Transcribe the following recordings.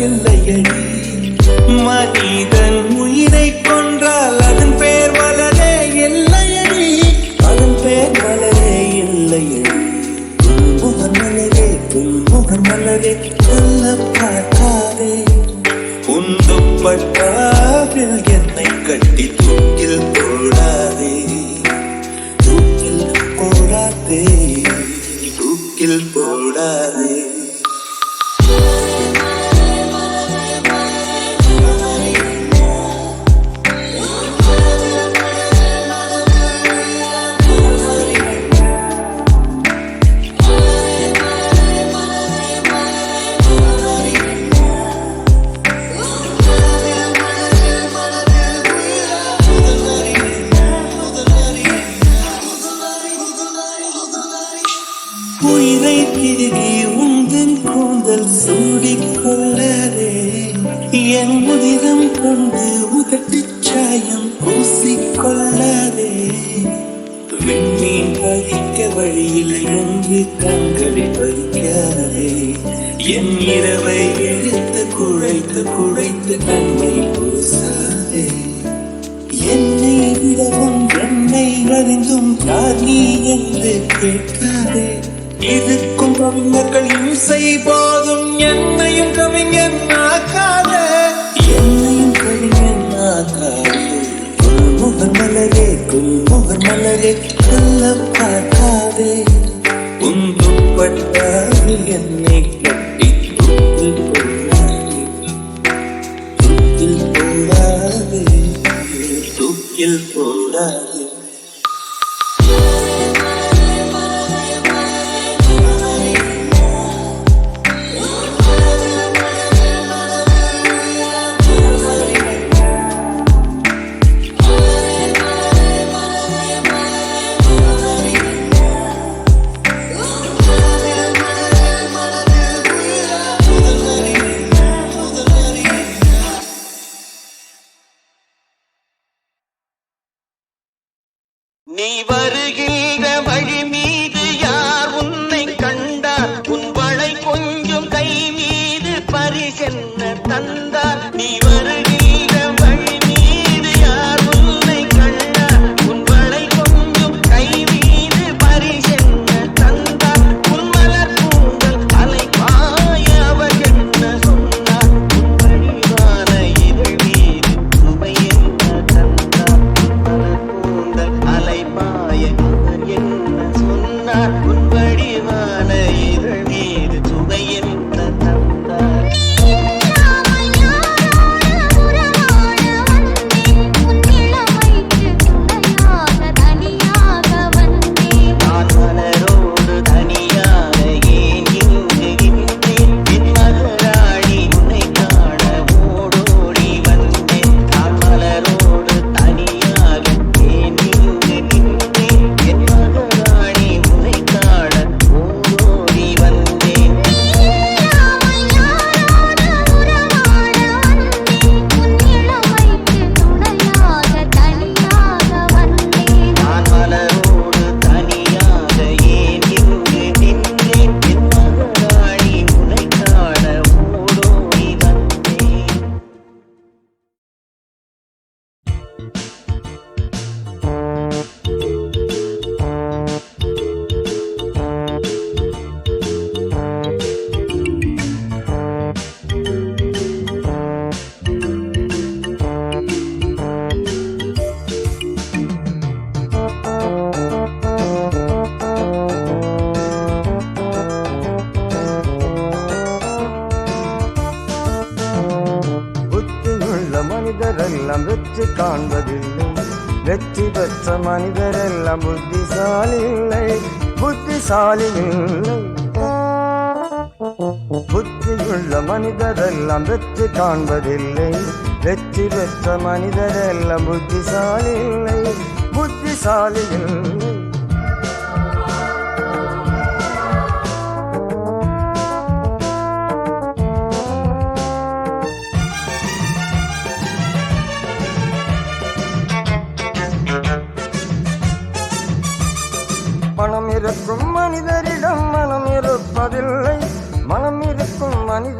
கொல்லுவதில்லையடி கவிஞன் முகர் மலரே குல்முகர் மலரே சொல்ல பார்க்காதே உன் துப்பட்டாவில் என்னை கட்டி தூக்கில் போடாதே. தூக்கில் போடாதே. காண்பதில்லை. வெற்றி பெற்ற மனிதரெல்லாம் புத்திசாலி இல்லை புத்திசாலி இல்லை புத்தியுள்ள மனிதரெல்லாம் வெற்றி காண்பதில்லை. வெற்றி பெற்ற மனிதரெல்லாம் புத்திசாலி இல்லை புத்திசாலி இல்லை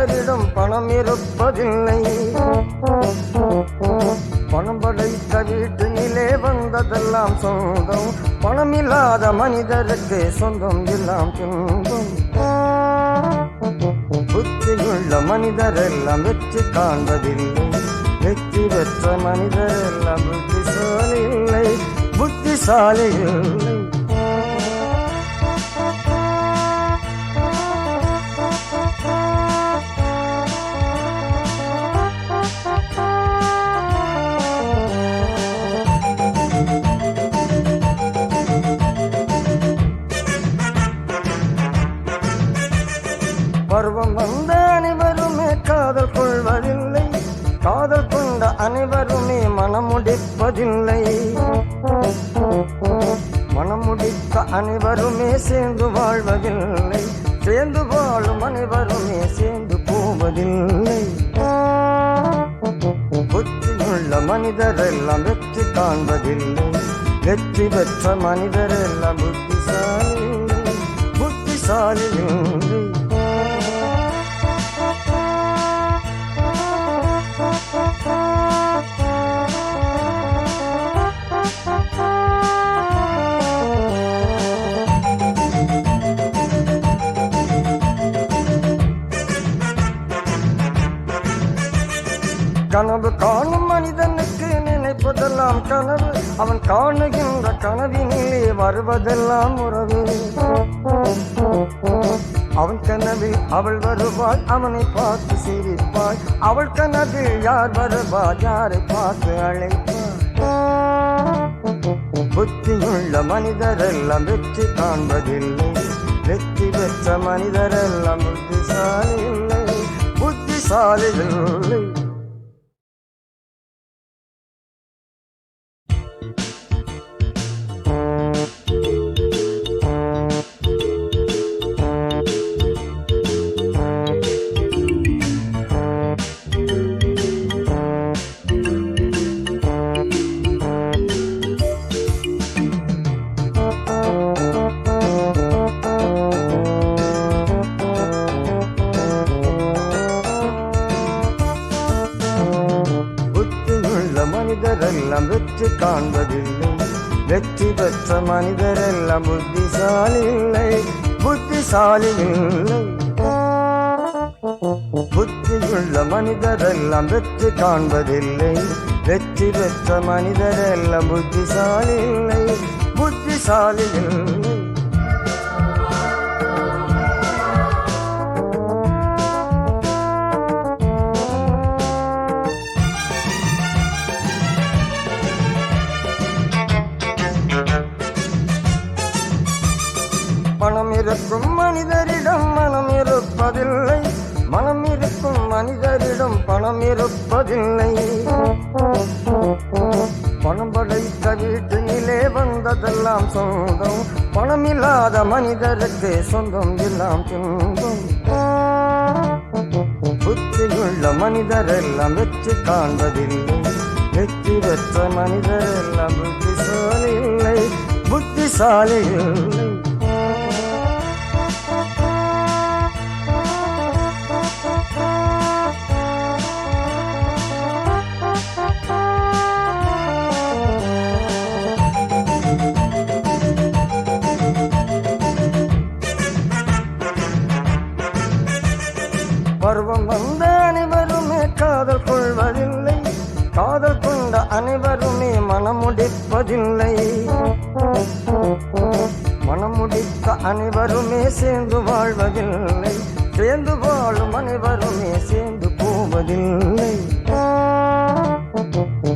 இருக்கும் பணம் இருப்பதில்லை. பணம் படைத்த வீட்டினிலே வந்ததெல்லாம் சொந்தம். பணம் இல்லாத மனிதருக்கு சொந்தம் எல்லாம் துன்பம். புத்தியுள்ள மனிதரெல்லாம் வெற்றி காண்பதில்லை. வெற்றி பெற்ற மனிதரெல்லாம் புத்திசாலி இல்லை புத்திசாலி மனமுடித்த அனைவருமே சேர்ந்து வாழ்வதில்லை. சேர்ந்து வாழும் அனைவருமே சேர்ந்து போவதில்லை. புத்தியுள்ள மனிதரெல்லாம் வெற்றி காண்பதில்லை. வெற்றி பெற்ற மனிதரெல்லாம் புத்திசாலி இல்லை நினைப்பதெல்லாம் கனவு. அவன் காணுகின்ற கனவினிலே வருவதெல்லாம் உறவு. அவன் கனவில் அவள் வருவாள் அவனை பார்த்து சிரிப்பாள். அவள் கனவில் யார் வருவாள் யாரை பார்த்து அழைப்பாள்? புத்தியுள்ள மனிதரெல்லாம் வெற்றி காண்பதில்லை. வெற்றி பெற்ற மனிதரெல்லாம் புத்திசாலி இல்லை புத்திசாலிகள் இல்லை. புத்தியுள்ள மனிதரெல்லாம் வெற்றி காண்பதில்லை. வெற்றி பெற்ற மனிதரெல்லாம் புத்திசாலி இல்லை புத்திசாலி இல்லை புத்தியுள்ள மனிதரெல்லாம் வெற்றி காண்பதில்லை. வெற்றி பெற்ற மனிதரெல்லாம் புத்திசாலி இல்லை புத்திசாலி இல்லை இருப்பதில்லை பணம் படைத்த வீட்டினிலே வந்ததெல்லாம் சொந்தம். பணம் இல்லாத மனிதருக்கு சொந்தம் எல்லாம் துன்பம். புத்தியுள்ள மனிதரெல்லாம் வெற்றி காண்பதில்லை. வெற்றி பெற்ற மனிதரெல்லாம் புத்திசாலி இல்லை புத்திசாலி இல்லை சேர்ந்து வாழ்வதில்லை. சேர்ந்து வாழும் அனைவருமே சேர்ந்து போவதில்லை.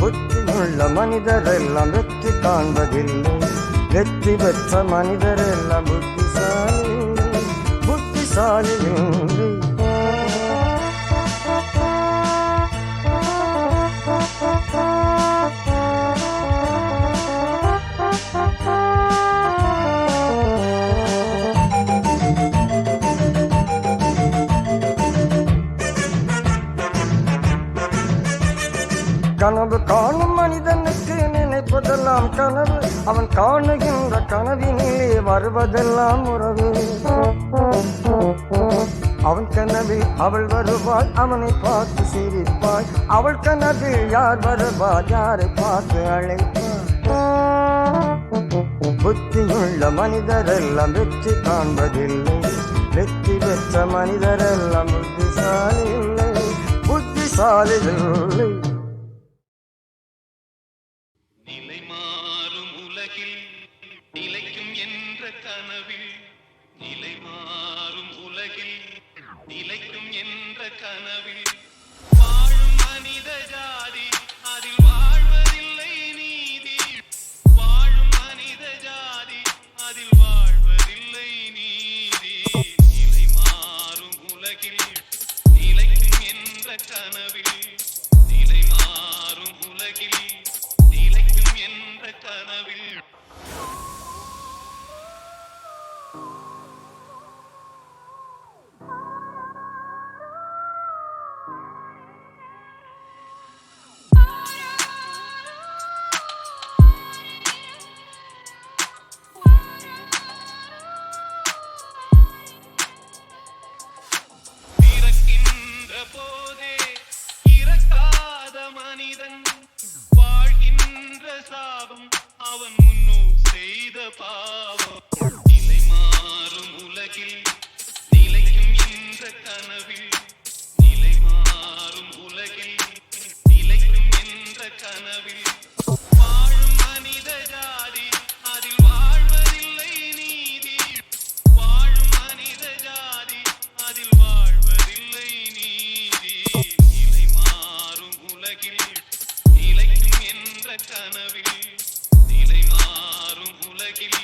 புத்தியுள்ள மனிதரெல்லாம் வெற்றி காண்பதில்லை. வெற்றி பெற்ற மனிதரெல்லாம் புத்திசாலி. புத்திசாலியும் கனவு. அவன் காணுகின்ற கனவினிலே வருவதெல்லாம் உறவு. அவன் கனவில் அவள் வருவாள் அவனை பார்த்து சிரிப்பாள். அவள் கனவில் யார் வருவாள் யாரை பார்த்து அழைப்பாள். புத்தியுள்ள மனிதரெல்லாம் வெற்றி காண்பதில்லை. வெற்றி பெற்ற மனிதரெல்லாம் புத்திசாலி இல்லை புத்திசாலிகள் இல்லை கனவில் நிலை மாறும் உலகில்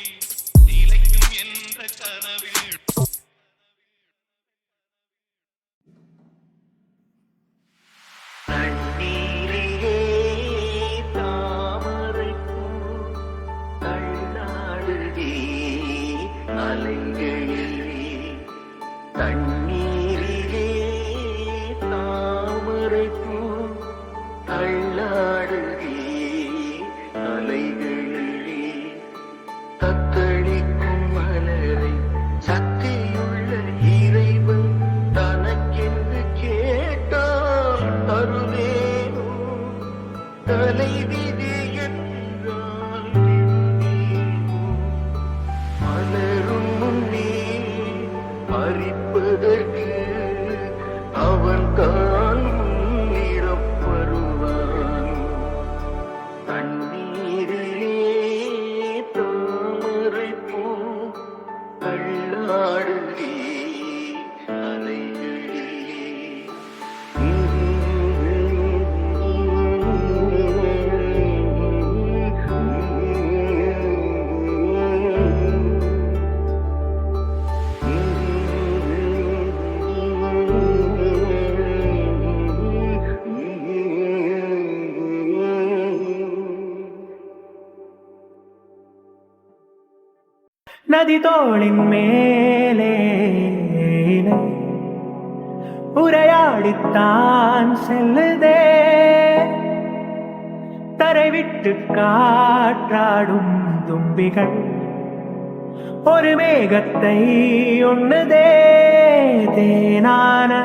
நிலைக்கும் என்ற கனவில் அறிப்பதற்கு அவன் தோளின் மேலே. உரையாடித்தான் செல்லுதே. தரை விட்டு காற்றாடும் தும்பிகள் ஒரு மேகத்தை உண்ணுதே. தேனான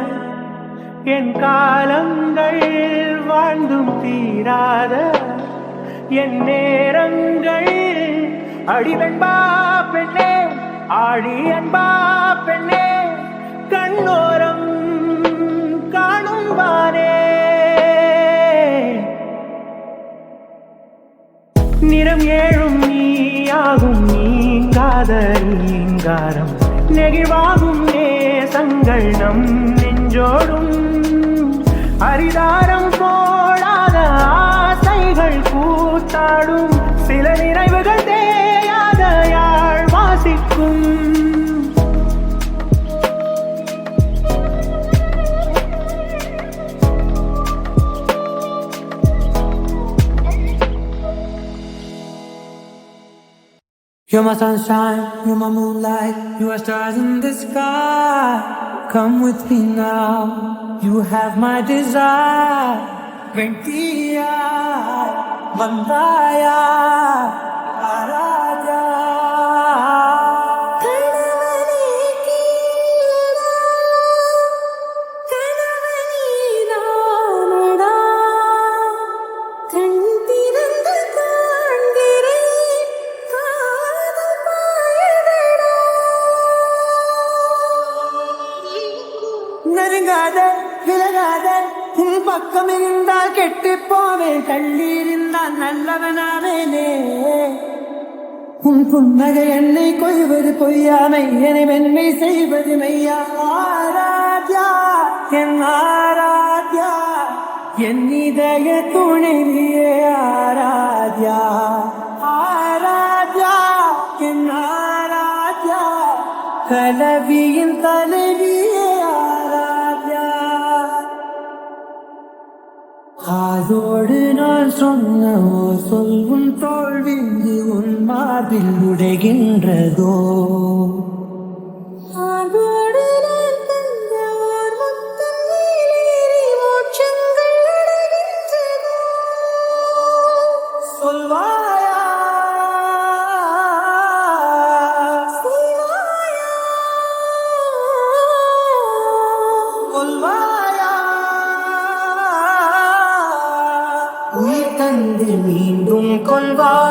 என் காலங்கள் வாழ்ந்தும் தீராத என் நேரங்கள். அடிவெண்பா பெண்ணே. ஆழி அன்பா பெண்ணே கண்ணோரம் காணும் வானே. நிறம் ஏழும் நீயாகும் நீங்காத நீங்காரம் நெகிழ்வாகும் நேசங்கள் நம் நெஞ்சோடும். அரிதாரம் போடாத ஆசைகள் கூத்தாடும். You're my sunshine, you're my moonlight, you are stars in the sky. Come with me now, you have my desire. Ventia, Mandaya, Araja. பக்கம் இருந்தால் கெட்டு போவேன் தள்ளி இருந்தால் நல்லவனாவேனே. உன் புன்னகை என்னை கொய்வது பொய்யாமை. என்னை வெண்மை செய்வது மெய்யா. ஆராத்யா என் ஆராத்யா. என் இதய துணைவியே ஆராத்யா. ஆராத்யா என் ஆராத்யா. கலவியின் தலைவியே காதோடு நான் சொன்ன சொல்வும் தோல்விந்து உன் மார்பில் உடைகின்றதோ? சொல்வாயா volvo